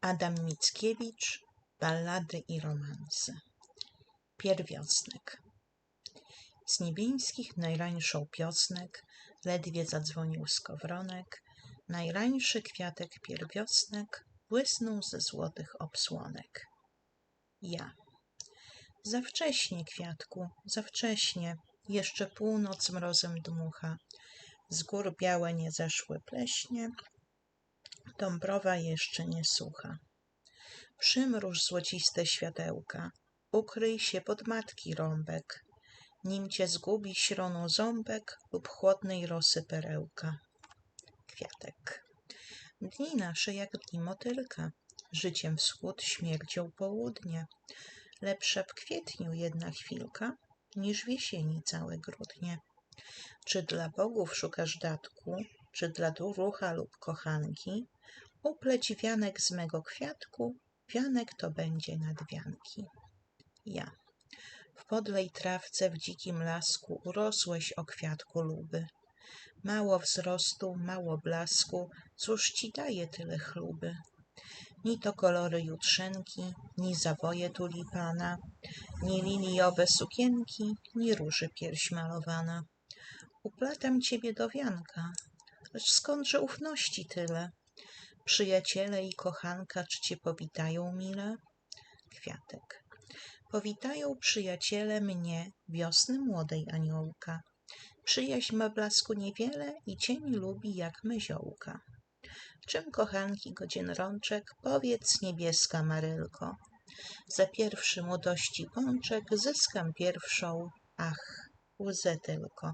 Adam Mickiewicz Ballady i romanse. Pierwiosnek Z niebieńskich najrańszą piosnek Ledwie zadzwonił skowronek. Najrańszy kwiatek pierwiosnek Błysnął ze złotych obsłonek. Ja. Za wcześnie, kwiatku, za wcześnie. Jeszcze północ mrozem dmucha. Z gór białe nie zeszły pleśnie Dąbrowa jeszcze nie sucha. Przymruż złociste światełka, ukryj się pod matki rąbek, nim cię zgubi śroną ząbek lub chłodnej rosy perełka. Kwiatek. Dni nasze jak dni motylka, życiem wschód, śmiercią południe. Lepsza w kwietniu jedna chwilka, niż w jesieni całe grudnie. Czy dla bogów szukasz datku, czy dla ducha lub kochanki, upleć wianek z mego kwiatku, wianek to będzie nadwianki. Ja. W podlej trawce w dzikim lasku urosłeś o kwiatku luby. Mało wzrostu, mało blasku, cóż ci daje tyle chluby? Ni to kolory jutrzenki, ni zawoje tulipana, ni liliowe sukienki, ni róży pierś malowana. Uplatam ciebie do wianka, skądże ufności tyle? Przyjaciele i kochanka, czy cię powitają mile? Kwiatek. Powitają przyjaciele mnie, wiosny młodej aniołka. Przyjaźń ma blasku niewiele i cień lubi jak myziołka. Czym kochanki godzien rączek, powiedz niebieska Marylko. Za pierwszy młodości pączek zyskam pierwszą, ach, łzę tylko.